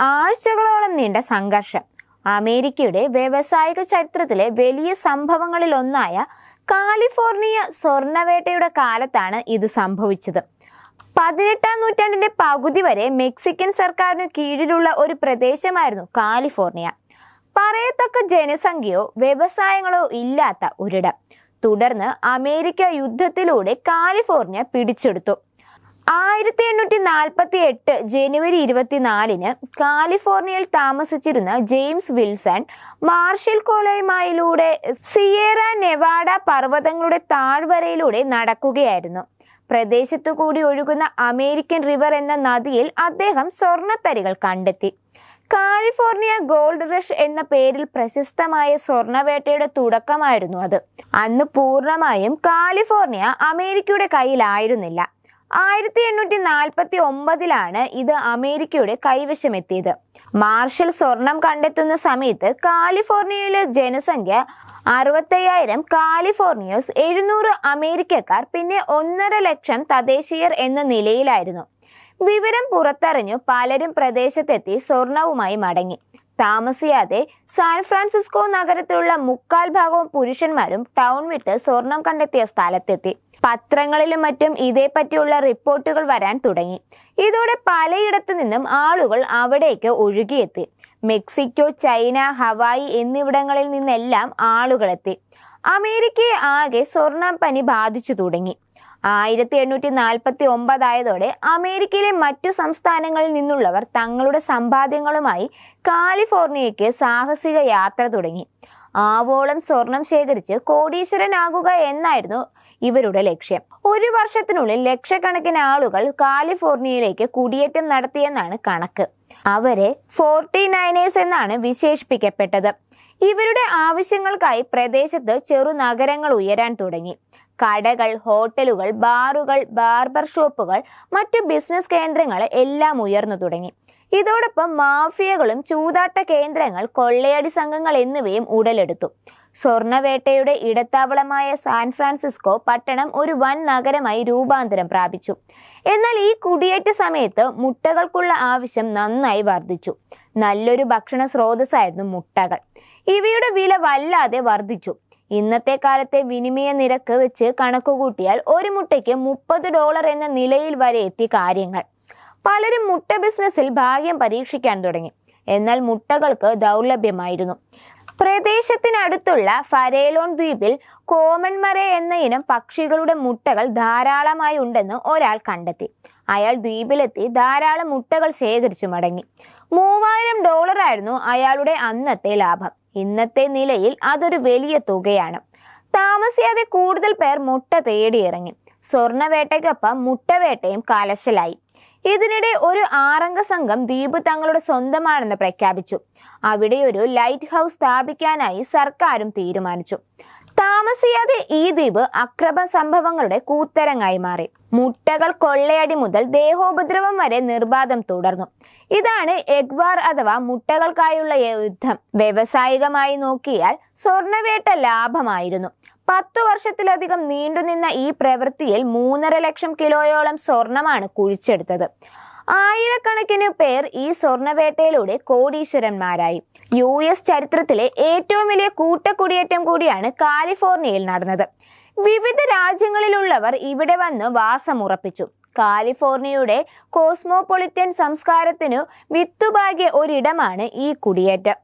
ആഴ്ചകളോളം നീണ്ട സംഘർഷം. അമേരിക്കയുടെ വ്യവസായിക ചരിത്രത്തിലെ വലിയ സംഭവങ്ങളിൽ ഒന്നായ കാലിഫോർണിയ സ്വർണവേട്ടയുടെ കാലത്താണ് ഇത് സംഭവിച്ചത്. പതിനെട്ടാം നൂറ്റാണ്ടിന്റെ പകുതി വരെ മെക്സിക്കൻ സർക്കാരിനു കീഴിലുള്ള ഒരു പ്രദേശമായിരുന്നു കാലിഫോർണിയ. പറയത്തക്ക ജനസംഖ്യയോ വ്യവസായങ്ങളോ ഇല്ലാത്ത ഒരിടം. തുടർന്ന് അമേരിക്ക യുദ്ധത്തിലൂടെ കാലിഫോർണിയ പിടിച്ചെടുത്തു. ആയിരത്തി എണ്ണൂറ്റി നാൽപ്പത്തി എട്ട് ജനുവരി ഇരുപത്തിനാലിന് കാലിഫോർണിയയിൽ താമസിച്ചിരുന്ന ജെയിംസ് വിൽസൺ മാർഷൽ കോലയുമായിലൂടെ സിയേറ നെവാഡ പർവതങ്ങളുടെ താഴ്വരയിലൂടെ നടക്കുകയായിരുന്നു. പ്രദേശത്തു കൂടി ഒഴുകുന്ന അമേരിക്കൻ റിവർ എന്ന നദിയിൽ അദ്ദേഹം സ്വർണത്തരികൾ കണ്ടെത്തി. കാലിഫോർണിയ ഗോൾഡ് റഷ് എന്ന പേരിൽ പ്രശസ്തമായ സ്വർണവേട്ടയുടെ തുടക്കമായിരുന്നു അത്. അന്ന് പൂർണമായും കാലിഫോർണിയ അമേരിക്കയുടെ കയ്യിലായിരുന്നില്ല. ആയിരത്തി എണ്ണൂറ്റി നാൽപ്പത്തി ഒമ്പതിലാണ് ഇത് അമേരിക്കയുടെ കൈവശമെത്തിയത്. മാർഷൽ സ്വർണം കണ്ടെത്തുന്ന സമയത്ത് കാലിഫോർണിയയിലെ ജനസംഖ്യ അറുപത്തയ്യായിരം കാലിഫോർണിയോസ് എഴുന്നൂറ് അമേരിക്കക്കാർ പിന്നെ ഒന്നര ലക്ഷം തദ്ദേശീയർ എന്ന നിലയിലായിരുന്നു. വിവരം പുറത്തറിഞ്ഞു പലരും പ്രദേശത്തെത്തി സ്വർണവുമായി മടങ്ങി. താമസിയാതെ സാൻ ഫ്രാൻസിസ്കോ നഗരത്തിലുള്ള മുക്കാൽ ഭാഗവും പുരുഷന്മാരും ടൗൺ വിട്ട് സ്വർണം കണ്ടെത്തിയ സ്ഥലത്തെത്തി. പത്രങ്ങളിലും മറ്റും ഇതേപ്പറ്റിയുള്ള റിപ്പോർട്ടുകൾ വരാൻ തുടങ്ങി. ഇതോടെ പലയിടത്തു നിന്നും ആളുകൾ അവിടേക്ക് ഒഴുകിയെത്തി. മെക്സിക്കോ ചൈന ഹവായി എന്നിവിടങ്ങളിൽ നിന്നെല്ലാം ആളുകളെത്തി. അമേരിക്കയെ ആകെ സ്വർണ പനി ബാധിച്ചു തുടങ്ങി. ആയിരത്തി എണ്ണൂറ്റി നാൽപ്പത്തി ഒമ്പതായതോടെ അമേരിക്കയിലെ മറ്റു സംസ്ഥാനങ്ങളിൽ നിന്നുള്ളവർ തങ്ങളുടെ സമ്പാദ്യങ്ങളുമായി കാലിഫോർണിയയ്ക്ക് സാഹസിക യാത്ര തുടങ്ങി. ആവോളം സ്വർണം ശേഖരിച്ച് കോടീശ്വരനാകുക എന്നായിരുന്നു ഇവരുടെ ലക്ഷ്യം. ഒരു വർഷത്തിനുള്ളിൽ ലക്ഷക്കണക്കിന് ആളുകൾ കാലിഫോർണിയയിലേക്ക് കുടിയേറ്റം നടത്തിയെന്നാണ് കണക്ക്. അവരെ ഫോർട്ടി നയനേഴ്സ് എന്നാണ് വിശേഷിപ്പിക്കപ്പെട്ടത്. ഇവരുടെ ആവശ്യങ്ങൾക്കായി പ്രദേശത്ത് ചെറു നഗരങ്ങൾ ഉയരാൻ തുടങ്ങി. കടകൾ ഹോട്ടലുകൾ ബാറുകൾ ബാർബർ ഷോപ്പുകൾ മറ്റു ബിസിനസ് കേന്ദ്രങ്ങൾ എല്ലാം ഉയർന്നു തുടങ്ങി. ഇതോടൊപ്പം മാഫിയകളും ചൂതാട്ട കേന്ദ്രങ്ങൾ കൊള്ളയടി സംഘങ്ങൾ എന്നിവയും ഉടലെടുത്തു. സ്വർണവേട്ടയുടെ ഇടത്താവളമായ സാൻ ഫ്രാൻസിസ്കോ പട്ടണം ഒരു വൻ നഗരമായി രൂപാന്തരം പ്രാപിച്ചു. എന്നാൽ ഈ കുടിയേറ്റ സമയത്ത് മുട്ടകൾക്കുള്ള ആവശ്യം നന്നായി വർദ്ധിച്ചു. നല്ലൊരു ഭക്ഷണ സ്രോതസ്സായിരുന്നു മുട്ടകൾ. ഇവയുടെ വില വല്ലാതെ വർദ്ധിച്ചു. ഇന്നത്തെ കാലത്തെ വിനിമയ നിരക്ക് വെച്ച് കണക്കുകൂട്ടിയാൽ ഒരു മുട്ടയ്ക്ക് മുപ്പത് ഡോളർ എന്ന നിലയിൽ വരെ എത്തി കാര്യങ്ങൾ. പലരും മുട്ട ബിസിനസ്സിൽ ഭാഗ്യം പരീക്ഷിക്കാൻ തുടങ്ങി. എന്നാൽ മുട്ടകൾക്ക് ദൗർലഭ്യമായിരുന്നു. പ്രദേശത്തിനടുത്തുള്ള ഫരേലോൺ ദ്വീപിൽ കോമൺ മറേ എന്ന ഇനം പക്ഷികളുടെ മുട്ടകൾ ധാരാളമായി ഉണ്ടെന്ന് ഒരാൾ കണ്ടെത്തി. അയാൾ ദ്വീപിലെത്തി ധാരാളം മുട്ടകൾ ശേഖരിച്ചു മടങ്ങി. മൂവായിരം ഡോളറായിരുന്നു അയാളുടെ അന്നത്തെ ലാഭം. ഇന്നത്തെ നിലയിൽ അതൊരു വലിയ തുകയാണ്. താമസിയാതെ കൂടുതൽ പേർ മുട്ട തേടിയിറങ്ങി. സ്വർണവേട്ടയ്ക്കൊപ്പം മുട്ടവേട്ടയും കാലശലായി ഇതിനിടെ ഒരു ആറംഗ സംഘം ദ്വീപ് തങ്ങളുടെ സ്വന്തമാണെന്ന് പ്രഖ്യാപിച്ചു. അവിടെ ഒരു ലൈറ്റ് ഹൗസ് സ്ഥാപിക്കാനായി സർക്കാരും തീരുമാനിച്ചു. താമസിയാതെ ഈ ദ്വീപ് അക്രമ സംഭവങ്ങളുടെ കൂത്തരങ്ങായി മാറി. മുട്ടകൾ കൊള്ളയടി മുതൽ ദേഹോപദ്രവം വരെ നിർബാധം തുടർന്നു. ഇതാണ് എഗ്വാർ അഥവാ മുട്ടകൾക്കായുള്ള യുദ്ധം. വ്യവസായികമായി നോക്കിയാൽ സ്വർണവേട്ട ലാഭമായിരുന്നു. പത്തു വർഷത്തിലധികം നീണ്ടുനിന്ന ഈ പ്രവൃത്തിയിൽ മൂന്നര ലക്ഷം കിലോയോളം സ്വർണമാണ് കുഴിച്ചെടുത്തത്. ആയിരക്കണക്കിന് പേർ ഈ സ്വർണവേട്ടയിലൂടെ കോടീശ്വരന്മാരായി. യു എസ് ചരിത്രത്തിലെ ഏറ്റവും വലിയ കൂട്ടക്കുടിയേറ്റം കൂടിയാണ് കാലിഫോർണിയയിൽ നടന്നത്. വിവിധ രാജ്യങ്ങളിലുള്ളവർ ഇവിടെ വന്ന് വാസമുറപ്പിച്ചു. കാലിഫോർണിയയുടെ കോസ്മോപൊളിറ്റൻ സംസ്കാരത്തിനു വിത്തുപാകിയ ഒരിടമാണ് ഈ കുടിയേറ്റം.